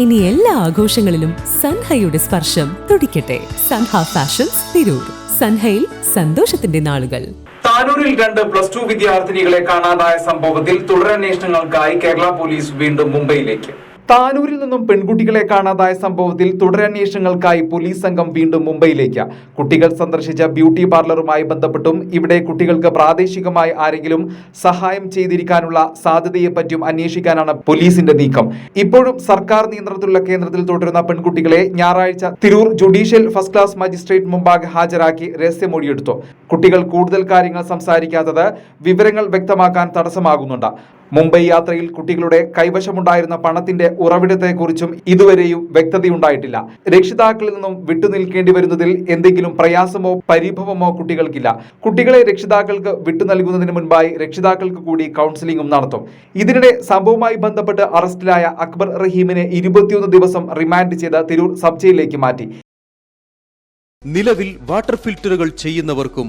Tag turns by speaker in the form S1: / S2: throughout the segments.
S1: ഇനി എല്ലാ ആഘോഷങ്ങളിലും സൻഹയുടെ സ്പർശം തുടിക്കട്ടെ. സൻഹ ഫാഷൻസ് തിരൂർ. സൻഹയിൽ സന്തോഷത്തിന്റെ നാളുകൾ.
S2: താനൂരിൽ രണ്ട് പ്ലസ് ടു വിദ്യാർത്ഥിനികളെ കാണാതായ സംഭവത്തിൽ തുടരന്വേഷണങ്ങൾക്കായി കേരള പോലീസ് വീണ്ടും മുംബൈയിലേക്ക്. താനൂരിൽ നിന്നും പെൺകുട്ടികളെ കാണാതായ സംഭവത്തിൽ തുടരന്വേഷണങ്ങൾക്കായി പോലീസ് സംഘം വീണ്ടും മുംബൈയിലേക്ക്. കുട്ടികൾ സന്ദർശിച്ച ബ്യൂട്ടി പാർലറുമായി ബന്ധപ്പെട്ടും ഇവിടെ കുട്ടികൾക്ക് പ്രാദേശികമായി ആരെങ്കിലും സഹായം ചെയ്തിരിക്കാനുള്ള സാധ്യതയെപ്പറ്റിയും അന്വേഷിക്കാനാണ് പോലീസിന്റെ നീക്കം. ഇപ്പോഴും സർക്കാർ നിയന്ത്രണത്തിലുള്ള കേന്ദ്രത്തിൽ തുടരുന്ന പെൺകുട്ടികളെ ഞായറാഴ്ച Tirur judicial first class magistrate മുമ്പാകെ ഹാജരാക്കി രഹസ്യമൊഴിയെടുത്തു. കുട്ടികൾ കൂടുതൽ കാര്യങ്ങൾ സംസാരിക്കാത്തത് വിവരങ്ങൾ വ്യക്തമാക്കാൻ തടസ്സമാകുന്നുണ്ട്. മുംബൈ യാത്രയിൽ കുട്ടികളുടെ കൈവശമുണ്ടായിരുന്ന പണത്തിന്റെ ഉറവിടത്തെക്കുറിച്ചും ഇതുവരെയും വ്യക്തതയുണ്ടായിട്ടില്ല. രക്ഷിതാക്കളിൽ നിന്നും വിട്ടുനിൽക്കേണ്ടി വരുന്നതിൽ എന്തെങ്കിലും പ്രയാസമോ പരിഭവമോ കുട്ടികൾക്കില്ല. കുട്ടികളെ രക്ഷിതാക്കൾക്ക് വിട്ടു നൽകുന്നതിന് മുൻപായി രക്ഷിതാക്കൾക്ക് കൂടി കൗൺസിലിംഗും നടത്തും. ഇതിനിടെ സംഭവവുമായി ബന്ധപ്പെട്ട് അറസ്റ്റിലായ അക്ബർ റഹീമിനെ ഇരുപത്തിയൊന്ന് ദിവസം റിമാൻഡ് ചെയ്ത് തിരൂർ സബ് ജയിലിലേക്ക് മാറ്റി.
S3: നിലവിൽ വാട്ടർ ഫിൽറ്ററുകൾ ചെയ്യുന്നവർക്കും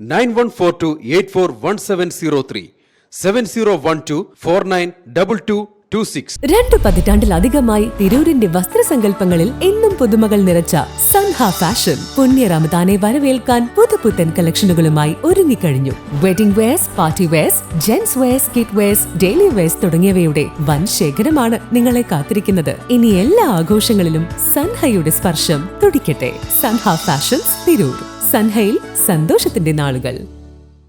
S3: nine one four two eight four one seven zero three seven zero one two four nine double two
S1: രണ്ടു പതിറ്റാണ്ടിലധികമായി തിരൂരിന്റെ വസ്ത്രസങ്കല്പങ്ങളിൽ എന്നും പുതുമകൾ നിറച്ച സൻഹ ഫാഷൻ. പുണ്യ റമദാനെ വരവേൽക്കാൻ പുതുപുത്തൻ കളക്ഷനുകളുമായി ഒരുങ്ങിക്കഴിഞ്ഞു. Wedding wears party wears gents wears kid wears daily wears തുടങ്ങിയവയുടെ വൻ ശേഖരമാണ് നിങ്ങളെ കാത്തിരിക്കുന്നത്. ഇനി എല്ലാ ആഘോഷങ്ങളിലും സൻഹയുടെ സ്പർശം തുടിക്കട്ടെ. സൻഹ ഫാഷൻസ് തിരൂർ. സൻഹയിൽ സന്തോഷത്തിന്റെ നാളുകൾ.